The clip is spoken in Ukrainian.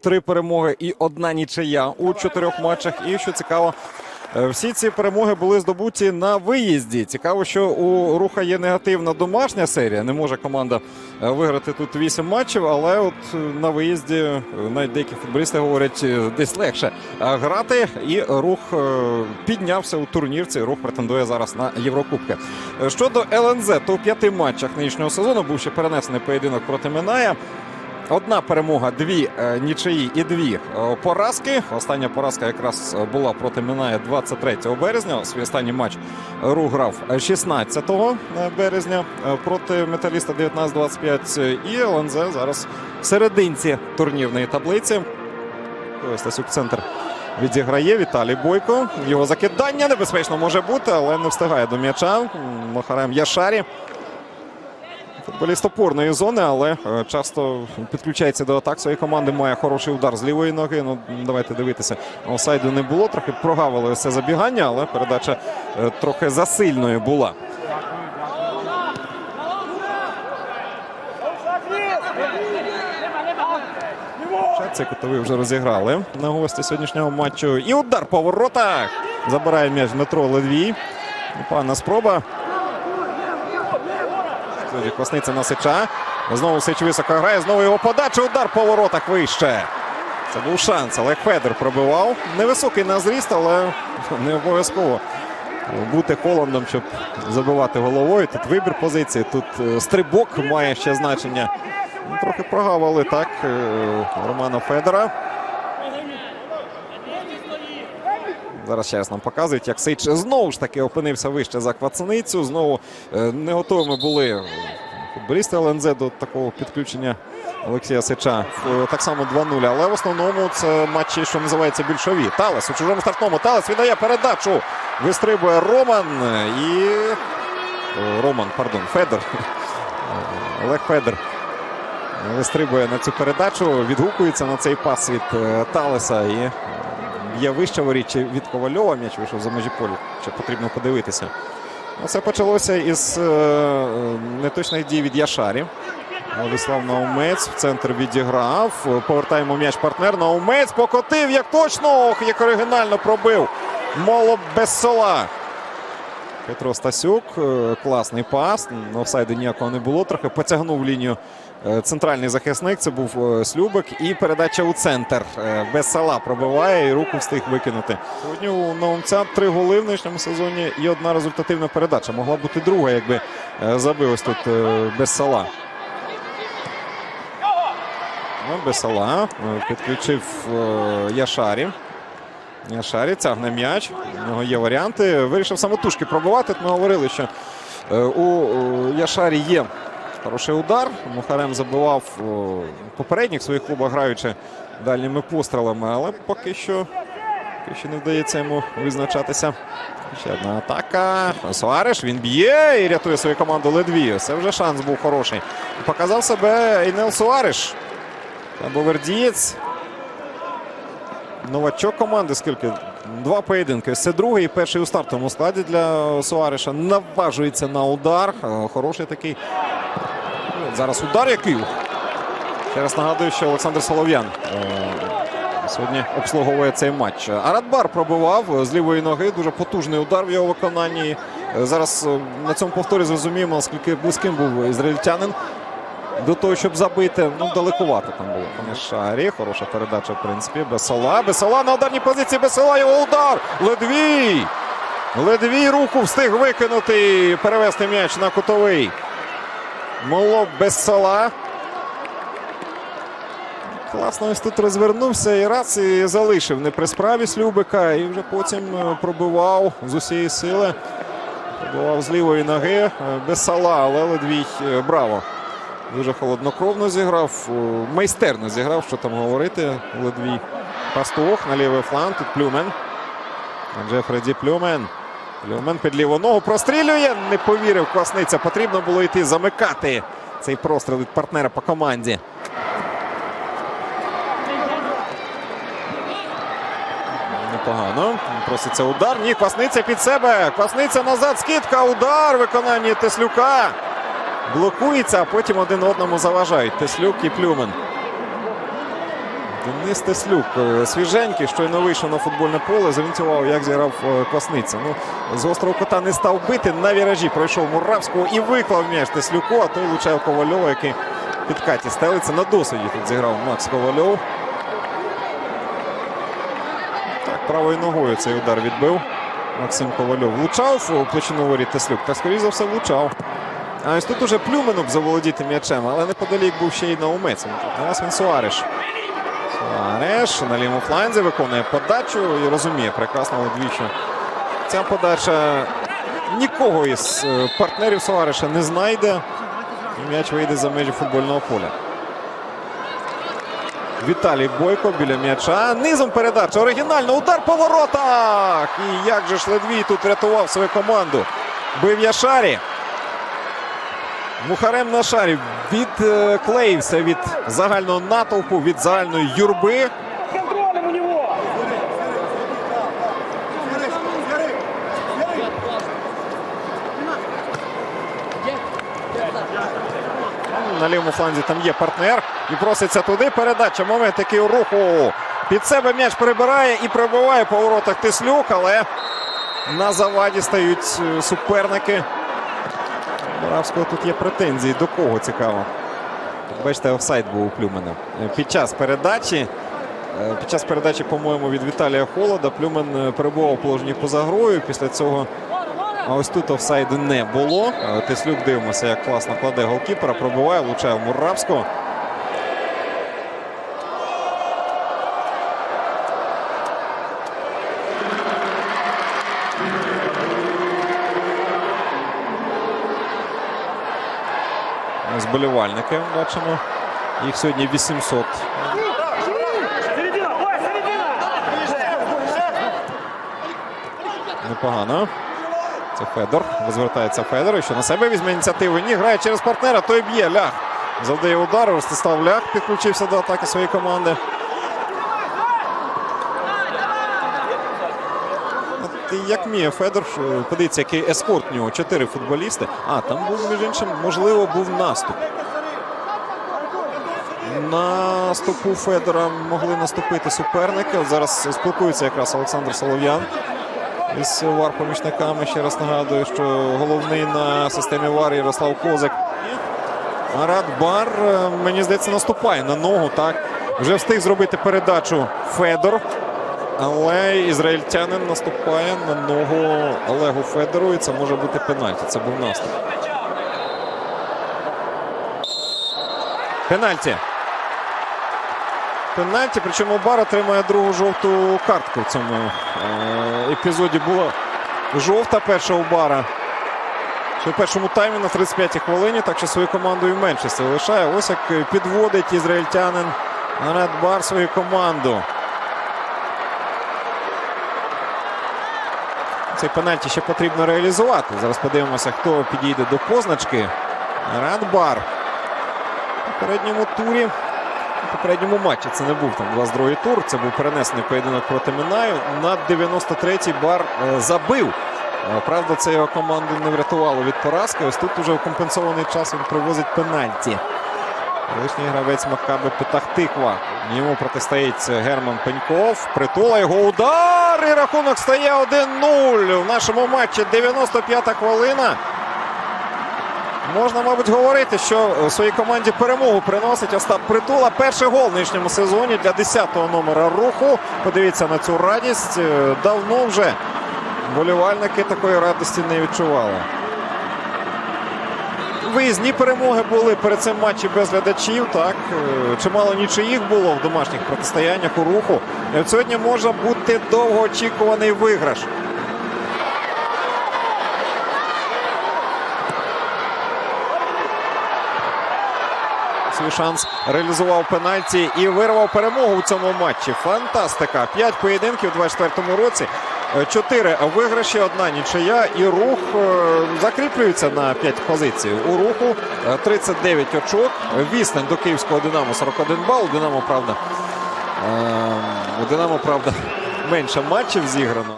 Три перемоги і одна нічия у чотирьох матчах. І що цікаво, е, всі ці перемоги були здобуті на виїзді. Цікаво, що у руха є негативна домашня серія. Не може команда е, виграти тут вісім матчів, але от е, на виїзді е, навіть деякі футболісти говорять, е, десь легше е, грати. І рух е, піднявся у турнірці. Рух претендує зараз на Єврокубки. Е, Щодо ЛНЗ, то у п'яти матчах нинішнього сезону був ще перенесений поєдинок проти Миная. Одна перемога, дві е, нічиї і дві е, поразки. Остання поразка якраз е, була проти Минає 23 березня. Свій останній матч Рух грав 16 березня проти металіста 19-25. І ЛНЗ зараз в серединці турнірної таблиці. Стасюк центр відіграє. Віталій Бойко. Його закидання небезпечно може бути, але не встигає до м'яча. Махарем Яшарі. Футболіст опорної зони, але е, часто підключається до атак своєї команди. Має хороший удар з лівої ноги. Ну давайте дивитися. Офсайду не було. Трохи прогавили це забігання, але передача е, трохи засильною була. Ще Це кутовий вже розіграли на гості сьогоднішнього матчу. І удар по воротах. Забирає м'яч Дмитро Ледвій. Непогана спроба. Тоді Косниця на Сича. Знову Сич високо грає. Знову його подача. Удар по воротах вище. Це був шанс. Олег Федор пробивав. Невисокий на зріст, але не обов'язково бути Холландом, щоб забивати головою. Тут вибір позиції, тут е, стрибок має ще значення. Трохи прогавили так е, Романа Федора. Зараз ще раз нам показують, як Сич знову ж таки опинився вище за квацаницю. Знову е, не готовими були футболісти ЛНЗ до такого підключення Олексія Сича. Е, Так само 2-0. Але в основному це матчі, що називається більшові. Талес у чужому стартному. Талес віддає передачу. Вистрибує Роман і. Роман, пардон, Федор. Е, Олег Федор. Вистрибує на цю передачу, відгукується на цей пас від Талеса і є вище воріт чи від Ковальова. М'яч вийшов за межі полю. Ще потрібно подивитися. Ну, Це почалося із е, неточних дій від Яшарі. Владислав Наумець в центр відіграв. Повертаємо м'яч партнер. Наумець покотив як точно. Ох, як оригінально пробив. Моло без сола. Петро Стасюк. е, Класний пас. Офсайду ніякого не було. Трохи потягнув лінію центральний захисник. Це був е, Слюбик. І передача у центр. Е, Без сала пробиває і руку встиг викинути. Сьогодні у Наумця три голи в нинішньому сезоні і одна результативна передача. Могла бути друга, якби е, забив ось тут е, без сала. Ну, без сала. Е, Підключив е, Яшарі. Яшарі тягне м'яч. У нього є варіанти. Вирішив самотужки пробувати. Ми говорили, що е, у е, Яшарі є хороший удар. Мухарем забивав попередніх своїх клубах, граючи дальніми пострілами, але поки що, поки що не вдається йому визначатися. Ще одна атака. Суареш він б'є і рятує свою команду Ледвію. Це вже шанс був хороший. Показав себе Інел Суареш. Бовердієць. Новачок команди скільки? Два поєдинки. Це другий і перший у стартовому складі для Суареша. Наважується на удар. Хороший такий. Зараз удар який. Ще раз нагадую, що Олександр Солов'ян е, сьогодні обслуговує цей матч. Арадбар пробивав з лівої ноги. Дуже потужний удар в його виконанні. Е, Зараз е, на цьому повторі зрозуміємо, наскільки близьким був ізраїльтянин до того, щоб забити. Ну, далекувато там було. Шарі. Хороша передача, в принципі. Бесола. Бесола на ударній позиції. Бесола його удар. Ледвій. Ледвій руку встиг викинути. Перевести м'яч на кутовий. Моло Бесола. Класно ось тут розвернувся і раз і залишив не при справі Слюбика. І вже потім е, пробивав з усієї сили. Пробивав з лівої ноги. е, Без сала, але Ледвій е, браво. Дуже холоднокровно зіграв, майстерно зіграв, що там говорити. Ледвій пастух на лівий фланг. Тут Плюмен. Джефреді Плюмен. Плюмен під ліву ногу прострілює. Не повірив Квасниця. Потрібно було йти замикати цей простріл від партнера по команді. Непогано. Проситься удар. Ні, Квасниця під себе. Квасниця назад. Скидка. Удар. Виконання Теслюка. Блокується, а потім один одному заважають. Теслюк і Плюмен. Денис Теслюк е, свіженький, щойно вийшов на футбольне поле, завінцював, як зіграв е, Квасниця. Ну, з острого кота не став бити. На віражі пройшов Муравського і виклав м'яч Теслюку, а той влучав Ковальова, який під Каті стелиться. На досвіді тут зіграв Макс Ковальов. Так, правою ногою цей удар відбив. Максим Ковальов влучав у площину воріт Теслюк. Та, скоріш за все, влучав. А ось тут уже Плюменук заволодіти м'ячем, але неподалік був ще й Наумець. Зараз він Суареш. Суареш на лівому фланзі виконує подачу і розуміє прекрасно двічі. Ця подача нікого із е, партнерів Суареша не знайде. І м'яч вийде за межі футбольного поля. Віталій Бойко біля м'яча. Низом передача. Оригінально. Удар по воротах. І як же ж Ледвій тут врятував свою команду. Бив Яшарі. Мухарем на шарі відклеївся від загального натовпу, від загальної юрби. На лівому фланзі там є партнер. І проситься туди. Передача. Момент який руху. Під себе м'яч прибирає і пробиває по воротах Тислюк, але на заваді стають е, суперники. Моравського тут є претензії. До кого цікаво? Бачите, офсайд був у Плюмена. Е, Під час передачі. е, Під час передачі, по-моєму, від Віталія Холода Плюмен е, перебував у положенні поза грою. Після цього ось тут офсайду не було. Теслюк дивимося, як класно кладе голкіпера, пробиває, влучає в Муравського. Зболівальники бачимо. Їх сьогодні 800. Середина, ой, середина. Непогано. Це Федор. Розвертається Федор. І що на себе візьме ініціативу. Ні, грає через партнера, той б'є. Лях. Завдає удар. Ростислав Лях підключився до атаки своєї команди. Як міє Федор, подивіться, який ескорт у нього. Чотири футболісти. А, там був, між іншим, можливо, був наступ. На стопу Федора могли наступити суперники. Зараз спілкується якраз Олександр Солов'ян із вар-помічниками. Ще раз нагадую, що головний на системі вар Ярослав Козак. Арат Бар, е, мені здається, наступає на ногу. Так вже встиг зробити передачу Федор. Але ізраїльтянин наступає на ногу Олегу Федору. І це може бути пенальті. Це був наступ. Пенальті. Пенальті, причому Бар отримає другу жовту картку в цьому е, епізоді. Була жовта перша у Бара. Ще в першому таймі на 35-й хвилині, так що свою команду і меншості лишає. Ось як підводить ізраїльтянин Арет Бар свою команду. Цей пенальті ще потрібно реалізувати. Зараз подивимося, хто підійде до позначки. Арет Бар. У попередньому турі. У попередньому матчі це не був там 22-й тур. Це був перенесений поєдинок проти Минаю. На 93-й бар е, забив. Е, Правда, це його команду не врятувало від поразки. Ось тут уже в компенсований час він привозить пенальті. Лишній гравець Макаби Петахтиква. Йому протистоїть Герман Пеньков. Притула його удар. І рахунок стає 1-0. В нашому матчі 95-та хвилина. Можна, мабуть, говорити, що своїй команді перемогу приносить Остап Притула. Перший гол в нинішньому сезоні для 10-го номера руху. Подивіться на цю радість. Е, Давно вже болівальники такої радості не відчували. Виїзні перемоги були перед цим матчі без глядачів. Так Е, чимало нічиїх було в домашніх протистояннях у руху. І от сьогодні може бути довгоочікуваний виграш. Шанс реалізував пенальті і вирвав перемогу у цьому матчі. Фантастика! П'ять поєдинків у 24-му році. Е, Чотири виграші, одна нічия. І рух е, закріплюється на п'ять позицій. У руху е, 39 очок. Віснен до київського Динамо 41 бал. Динамо, правда, е, у Динамо, правда, менше матчів зіграно.